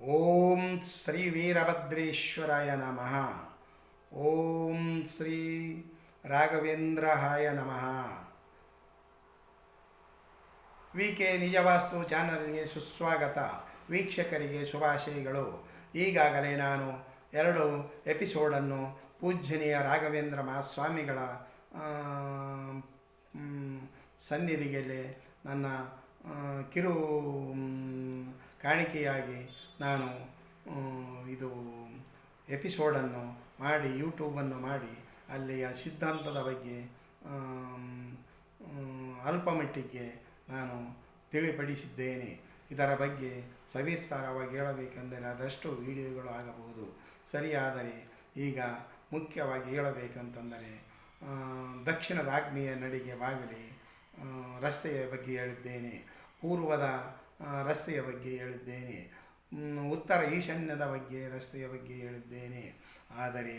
ಓಂ ಶ್ರೀ ವೀರಭದ್ರೇಶ್ವರಾಯ ನಮಃ. ಓಂ ಶ್ರೀ ರಾಘವೇಂದ್ರಹಾಯ ನಮಃ. V K ನಿಜವಾಸ್ತು ಚಾನಲ್ಗೆ ಸುಸ್ವಾಗತ. ವೀಕ್ಷಕರಿಗೆ ಶುಭಾಶಯಗಳು. ಈಗಾಗಲೇ ನಾನು ಎರಡು ಎಪಿಸೋಡನ್ನು ಪೂಜ್ಯನೀಯ ರಾಘವೇಂದ್ರ ಮಹಾಸ್ವಾಮಿಗಳ ಸನ್ನಿಧಿಗೆಲೆ ಸನ್ನಿಧಿಗೆ ನನ್ನ ಕಿರು ಕಾಣಿಕೆಯಾಗಿ ನಾನು ಇದು ಎಪಿಸೋಡನ್ನು ಮಾಡಿ, ಯೂಟ್ಯೂಬನ್ನು ಮಾಡಿ, ಅಲ್ಲಿಯ ಸಿದ್ಧಾಂತದ ಬಗ್ಗೆ ಅಲ್ಪ ಮಟ್ಟಿಗೆ ನಾನು ತಿಳಿಪಡಿಸಿದ್ದೇನೆ. ಇದರ ಬಗ್ಗೆ ಸವಿಸ್ತಾರವಾಗಿ ಹೇಳಬೇಕೆಂದರೆ ಅದಷ್ಟು ವಿಡಿಯೋಗಳು ಆಗಬಹುದು. ಸರಿಯಾದರೆ ಈಗ ಮುಖ್ಯವಾಗಿ ಹೇಳಬೇಕಂತಂದರೆ ದಕ್ಷಿಣದ ಆಗ್ನೇಯ ನಡಿಗೆ ಬಾಗಿಲಿ ರಸ್ತೆಯ ಬಗ್ಗೆ ಹೇಳಿದ್ದೇನೆ. ಪೂರ್ವದ ರಸ್ತೆಯ ಬಗ್ಗೆ ಹೇಳಿದ್ದೇನೆ. ಉತ್ತರ ಈಶಾನ್ಯದ ಬಗ್ಗೆ, ರಸ್ತೆಯ ಬಗ್ಗೆ ಹೇಳಿದ್ದೇನೆ. ಆದರೆ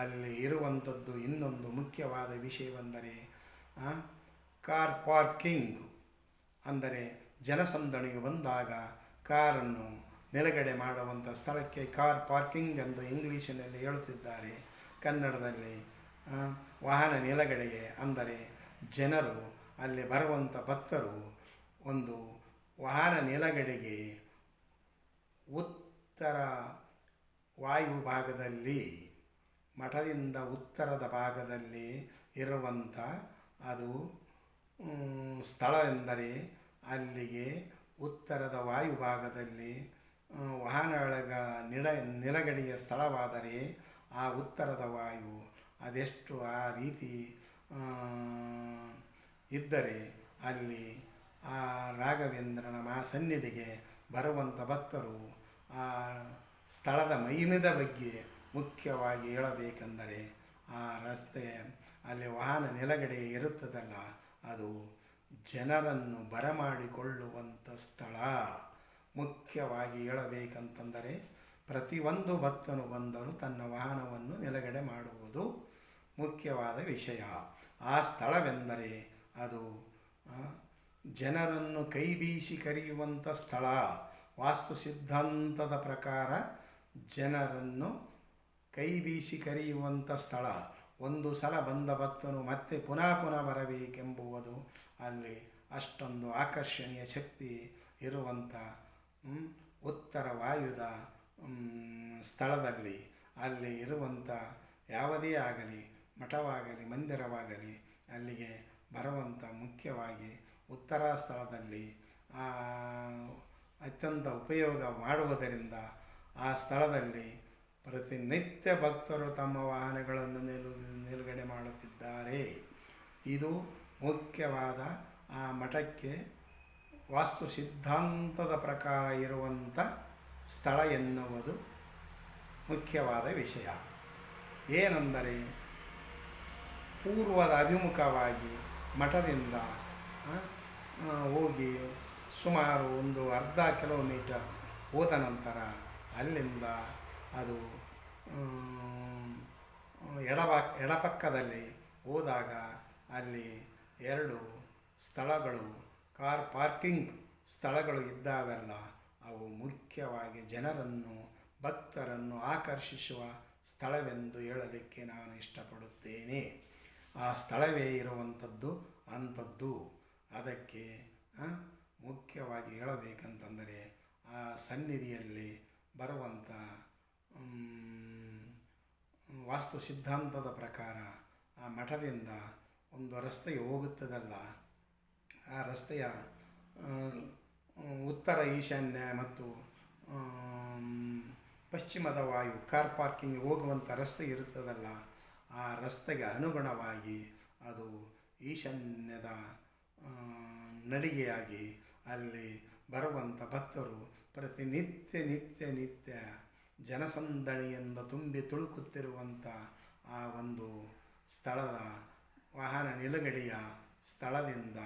ಅಲ್ಲಿ ಇರುವಂಥದ್ದು ಇನ್ನೊಂದು ಮುಖ್ಯವಾದ ವಿಷಯವೆಂದರೆ ಕಾರ್ ಪಾರ್ಕಿಂಗ್. ಅಂದರೆ ಜನಸಂದಣಿಗೆ ಬಂದಾಗ ಕಾರನ್ನು ನಿಲುಗಡೆ ಮಾಡುವಂಥ ಸ್ಥಳಕ್ಕೆ ಕಾರ್ ಪಾರ್ಕಿಂಗ್ ಎಂದು ಇಂಗ್ಲೀಷಿನಲ್ಲಿ ಹೇಳುತ್ತಿದ್ದಾರೆ. ಕನ್ನಡದಲ್ಲಿ ವಾಹನ ನಿಲುಗಡೆಗೆ ಅಂದರೆ ಜನರು ಅಲ್ಲಿ ಬರುವಂಥ ಭಕ್ತರು ಒಂದು ವಾಹನ ನಿಲುಗಡೆಗೆ ಉತ್ತರ ವಾಯು ಭಾಗದಲ್ಲಿ ಮಠದಿಂದ ಉತ್ತರದ ಭಾಗದಲ್ಲಿ ಇರುವಂಥ ಅದು ಸ್ಥಳ ಎಂದರೆ ಅಲ್ಲಿಗೆ ಉತ್ತರದ ವಾಯು ಭಾಗದಲ್ಲಿ ವಾಹನಗಳ ನಿಲ, ನಿಲಗಡೆಯ ಸ್ಥಳವಾದರೆ ಆ ಉತ್ತರದ ವಾಯು ಅದೆಷ್ಟು ಆ ರೀತಿ ಇದ್ದರೆ ಅಲ್ಲಿ ಆ ರಾಘವೇಂದ್ರನ ಮಹಾಸನ್ನಿಧಿಗೆ ಬರುವಂಥ ಭಕ್ತರು ಆ ಸ್ಥಳದ ಮಹಿಮೆದ ಬಗ್ಗೆ ಮುಖ್ಯವಾಗಿ ಹೇಳಬೇಕೆಂದರೆ ಆ ರಸ್ತೆ, ಅಲ್ಲಿ ವಾಹನ ನಿಲಗಡೆ ಇರುತ್ತದಲ್ಲ, ಅದು ಜನರನ್ನು ಬರಮಾಡಿಕೊಳ್ಳುವಂಥ ಸ್ಥಳ. ಮುಖ್ಯವಾಗಿ ಹೇಳಬೇಕಂತಂದರೆ ಪ್ರತಿಯೊಂದು ಭಕ್ತನು ಬಂದರೂ ತನ್ನ ವಾಹನವನ್ನು ನಿಲಗಡೆ ಮಾಡುವುದು ಮುಖ್ಯವಾದ ವಿಷಯ. ಆ ಸ್ಥಳವೆಂದರೆ ಅದು ಜನರನ್ನು ಕೈ ಬೀಸಿ ಕರೆಯುವಂಥ ಸ್ಥಳ ವಾಸ್ತು ಸಿದ್ಧಾಂತದ ಪ್ರಕಾರ ಜನರನ್ನು ಕೈ ಬೀಸಿ ಕರೆಯುವಂಥ ಸ್ಥಳ. ಒಂದು ಸಲ ಬಂದ ಭಕ್ತನು ಮತ್ತೆ ಪುನಃ ಪುನಃ ಬರಬೇಕೆಂಬುವುದು ಅಲ್ಲಿ ಅಷ್ಟೊಂದು ಆಕರ್ಷಣೀಯ ಶಕ್ತಿ ಇರುವಂಥ ಉತ್ತರ ವಾಯುದ ಸ್ಥಳದಲ್ಲಿ. ಅಲ್ಲಿ ಇರುವಂಥ ಯಾವುದೇ ಆಗಲಿ, ಮಠವಾಗಲಿ, ಮಂದಿರವಾಗಲಿ ಅಲ್ಲಿಗೆ ಬರುವಂಥ ಮುಖ್ಯವಾಗಿ ಉತ್ತರ ಸ್ಥಳದಲ್ಲಿ ಅತ್ಯಂತ ಉಪಯೋಗ ಮಾಡುವುದರಿಂದ ಆ ಸ್ಥಳದಲ್ಲಿ ಪ್ರತಿನಿತ್ಯ ಭಕ್ತರು ತಮ್ಮ ವಾಹನಗಳನ್ನು ನಿಲು, ನಿಲುಗಡೆ ಮಾಡುತ್ತಿದ್ದಾರೆ. ಇದು ಮುಖ್ಯವಾದ, ಆ ಮಠಕ್ಕೆ ವಾಸ್ತು ಸಿದ್ಧಾಂತದ ಪ್ರಕಾರ ಇರುವಂಥ ಸ್ಥಳ ಎನ್ನುವುದು ಮುಖ್ಯವಾದ ವಿಷಯ. ಏನೆಂದರೆ, ಪೂರ್ವದ ಅಭಿಮುಖವಾಗಿ ಮಠದಿಂದ ಹೋಗಿ ಸುಮಾರು ಒಂದು ಅರ್ಧ ಕಿಲೋಮೀಟರ್ ಹೋದ ನಂತರ ಅಲ್ಲಿಂದ ಅದು ಎಡಬ, ಎಡಪಕ್ಕದಲ್ಲಿ ಹೋದಾಗ ಅಲ್ಲಿ ಎರಡು ಸ್ಥಳಗಳು, ಕಾರ್ ಪಾರ್ಕಿಂಗ್ ಸ್ಥಳಗಳು ಇದ್ದಾವೆಲ್ಲ, ಅವು ಮುಖ್ಯವಾಗಿ ಜನರನ್ನು, ಭಕ್ತರನ್ನು ಆಕರ್ಷಿಸುವ ಸ್ಥಳವೆಂದು ಹೇಳಲಿಕ್ಕೆ ನಾನು ಇಷ್ಟಪಡುತ್ತೇನೆ. ಆ ಸ್ಥಳವೇ ಇರುವಂಥದ್ದು, ಅಂಥದ್ದು ಅದಕ್ಕೆ ಮುಖ್ಯವಾಗಿ ಹೇಳಬೇಕಂತಂದರೆ, ಆ ಸನ್ನಿಧಿಯಲ್ಲಿ ಬರುವಂಥ ವಾಸ್ತು ಸಿದ್ಧಾಂತದ ಪ್ರಕಾರ ಆ ಮಠದಿಂದ ಒಂದು ರಸ್ತೆಗೆ ಹೋಗುತ್ತದಲ್ಲ, ಆ ರಸ್ತೆಯ ಉತ್ತರ ಈಶಾನ್ಯ ಮತ್ತು ಪಶ್ಚಿಮದ ವಾಯು, ಕಾರ್ ಪಾರ್ಕಿಂಗ್ ಹೋಗುವಂಥ ರಸ್ತೆ ಇರುತ್ತದಲ್ಲ, ಆ ರಸ್ತೆಗೆ ಅನುಗುಣವಾಗಿ ಅದು ಈಶಾನ್ಯದ ನಡಿಗೆಯಾಗಿ ಅಲ್ಲಿ ಬರುವಂಥ ಭಕ್ತರು ಪ್ರತಿನಿತ್ಯ ನಿತ್ಯ ನಿತ್ಯ ಜನಸಂದಣಿಯಿಂದ ತುಂಬಿ ತುಳುಕುತ್ತಿರುವಂಥ ಆ ಒಂದು ಸ್ಥಳದ ವಾಹನ ನಿಲುಗಡೆಯ ಸ್ಥಳದಿಂದ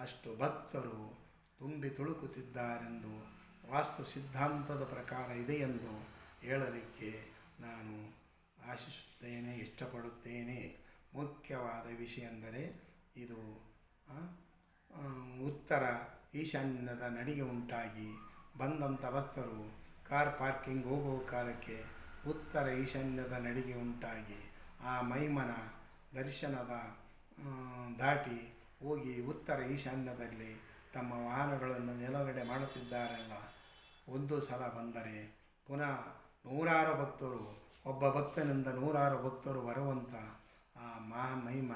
ಅಷ್ಟು ಭಕ್ತರು ತುಂಬಿ ತುಳುಕುತ್ತಿದ್ದಾರೆಂದು ವಾಸ್ತು ಸಿದ್ಧಾಂತದ ಪ್ರಕಾರ ಇದೆಯೆಂದು ಹೇಳಲಿಕ್ಕೆ ನಾನು ಆಶಿಸುತ್ತೇನೆ, ಇಷ್ಟಪಡುತ್ತೇನೆ. ಮುಖ್ಯವಾದ ವಿಷಯ ಎಂದರೆ ಇದು ಉತ್ತರ ಈಶಾನ್ಯದ ನಡಿಗೆ ಉಂಟಾಗಿ ಬಂದಂಥ ಭಕ್ತರು ಕಾರ್ ಪಾರ್ಕಿಂಗ್ ಹೋಗುವ ಕಾಲಕ್ಕೆ ಉತ್ತರ ಈಶಾನ್ಯದ ನಡಿಗೆ ಉಂಟಾಗಿ ಆ ಮೈಮನ ದರ್ಶನದ ದಾಟಿ ಹೋಗಿ ಉತ್ತರ ಈಶಾನ್ಯದಲ್ಲಿ ತಮ್ಮ ವಾಹನಗಳನ್ನು ನಿಲುಗಡೆ ಮಾಡುತ್ತಿದ್ದಾರಲ್ಲ. ಒಂದು ಸಲ ಬಂದರೆ ಪುನಃ ನೂರಾರು ಭಕ್ತರು, ಒಬ್ಬ ಭಕ್ತನಿಂದ ನೂರಾರು ಭಕ್ತರು ಬರುವಂಥ ಆ ಮಹಾ ಮಹಿಮ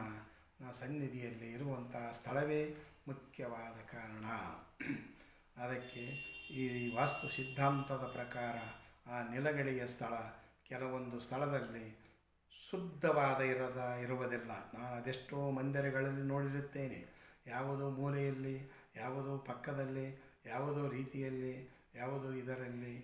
ಸನ್ನಿಧಿಯಲ್ಲಿ ಇರುವಂಥ ಸ್ಥಳವೇ ಮುಖ್ಯವಾದ ಕಾರಣ. ಅದಕ್ಕೆ ಈ ವಾಸ್ತು ಸಿದ್ಧಾಂತದ ಪ್ರಕಾರ ಆ ನಿಲಗಡೆಯ ಸ್ಥಳ ಕೆಲವೊಂದು ಸ್ಥಳದಲ್ಲಿ ಶುದ್ಧವಾದ ಇರದ, ಇರುವುದಿಲ್ಲ. ನಾನು ಅದೆಷ್ಟೋ ಮಂದಿರಗಳಲ್ಲಿ ನೋಡಿರುತ್ತೇನೆ. ಯಾವುದೋ ಮೂಲೆಯಲ್ಲಿ, ಯಾವುದೋ ಪಕ್ಕದಲ್ಲಿ, ಯಾವುದೋ ರೀತಿಯಲ್ಲಿ, ಯಾವುದೋ ಇದರಲ್ಲಿ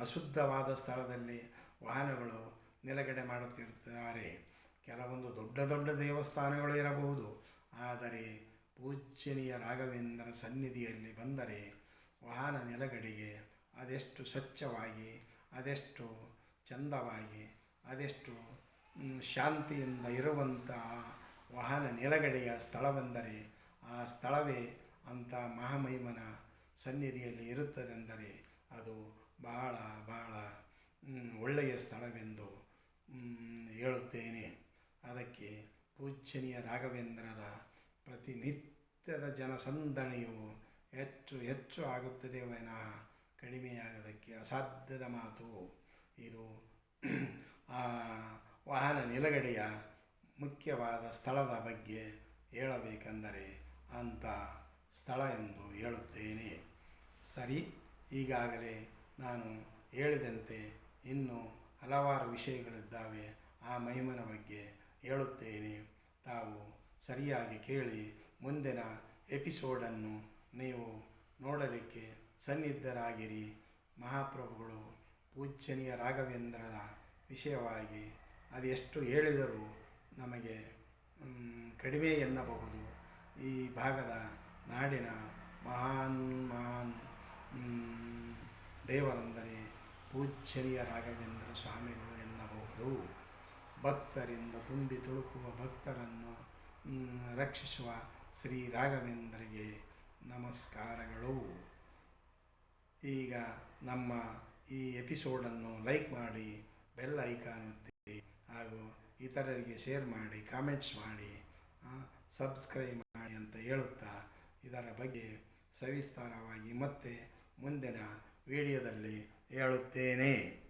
ಅಶುದ್ಧವಾದ ಸ್ಥಳದಲ್ಲಿ ವಾಹನಗಳು ನಿಲಗಡೆ ಮಾಡುತ್ತಿರುತ್ತಾರೆ. ಕೆಲವೊಂದು ದೊಡ್ಡ ದೊಡ್ಡ ದೇವಸ್ಥಾನಗಳು ಇರಬಹುದು. ಆದರೆ ಪೂಜ್ಯನೀಯ ರಾಘವೇಂದ್ರ ಸನ್ನಿಧಿಯಲ್ಲಿ ಬಂದರೆ ವಾಹನ ನೆಲಗಡೆಗೆ ಅದೆಷ್ಟು ಸ್ವಚ್ಛವಾಗಿ, ಅದೆಷ್ಟು ಚಂದವಾಗಿ, ಅದೆಷ್ಟು ಶಾಂತಿಯಿಂದ ಇರುವಂತಹ ವಾಹನ ನೆಲಗಡೆಯ ಸ್ಥಳವೆಂದರೆ ಆ ಸ್ಥಳವೇ ಅಂಥ ಮಹಾಮಹಿಮನ ಸನ್ನಿಧಿಯಲ್ಲಿ ಇರುತ್ತದೆಂದರೆ ಅದು ಬಹಳ ಬಹಳ ಒಳ್ಳೆಯ ಸ್ಥಳವೆಂದು ಹೇಳುತ್ತೇನೆ. ಅದಕ್ಕೆ ಪೂಜ್ಯನೀಯ ರಾಘವೇಂದ್ರರ ಪ್ರತಿನಿತ್ಯದ ಜನಸಂದಣಿಯು ಹೆಚ್ಚು ಹೆಚ್ಚು ಆಗುತ್ತದೆ ವಿನಃ ಕಡಿಮೆಯಾಗೋದಕ್ಕೆ ಅಸಾಧ್ಯದ ಮಾತು ಇದು. ಆ ವಾಹನ ನಿಲಗಡೆಯ ಮುಖ್ಯವಾದ ಸ್ಥಳದ ಬಗ್ಗೆ ಹೇಳಬೇಕೆಂದರೆ ಅಂಥ ಸ್ಥಳ ಎಂದು ಹೇಳುತ್ತೇನೆ. ಸರಿ, ಈಗಾಗಲೇ ನಾನು ಹೇಳಿದಂತೆ ಇನ್ನೂ ಹಲವಾರು ವಿಷಯಗಳಿದ್ದಾವೆ, ಆ ಮಹಿಮನ ಬಗ್ಗೆ ಹೇಳುತ್ತೇನೆ. ತಾವು ಸರಿಯಾಗಿ ಕೇಳಿ ಮುಂದಿನ ಎಪಿಸೋಡನ್ನು ನೀವು ನೋಡಲಿಕ್ಕೆ ಸನ್ನಿದ್ಧರಾಗಿರಿ. ಮಹಾಪ್ರಭುಗಳು ಪೂಜ್ಯನೀಯ ರಾಘವೇಂದ್ರರ ವಿಷಯವಾಗಿ ಅದೆಷ್ಟು ಹೇಳಿದರೂ ನಮಗೆ ಕಡಿಮೆ ಎನ್ನಬಹುದು. ಈ ಭಾಗದ ನಾಡಿನ ಮಹಾನ್ ಮಹಾನ್ ದೇವರೆಂದರೆ ಪೂಜ್ಯನೀಯ ರಾಘವೇಂದ್ರ ಸ್ವಾಮಿಗಳು ಎನ್ನಬಹುದು. ಭಕ್ತರಿಂದ ತುಂಬಿ ತುಳುಕುವ ಭಕ್ತರನ್ನು ರಕ್ಷಿಸುವ ಶ್ರೀ ರಾಘವೇಂದ್ರಿಗೆ ನಮಸ್ಕಾರಗಳು. ಈಗ ನಮ್ಮ ಈ ಎಪಿಸೋಡನ್ನು ಲೈಕ್ ಮಾಡಿ, ಬೆಲ್ ಐಕಾನ್ ಒತ್ತಿ ಹಾಗೂ ಇತರರಿಗೆ ಶೇರ್ ಮಾಡಿ, ಕಾಮೆಂಟ್ಸ್ ಮಾಡಿ ಸಬ್ಸ್ಕ್ರೈಬ್ ಮಾಡಿ ಅಂತ ಹೇಳುತ್ತಾ ಇದರ ಬಗ್ಗೆ ಸವಿಸ್ತಾರವಾಗಿ ಮತ್ತೆ ಮುಂದಿನ ವಿಡಿಯೋದಲ್ಲಿ ಹೇಳುತ್ತೇನೆ.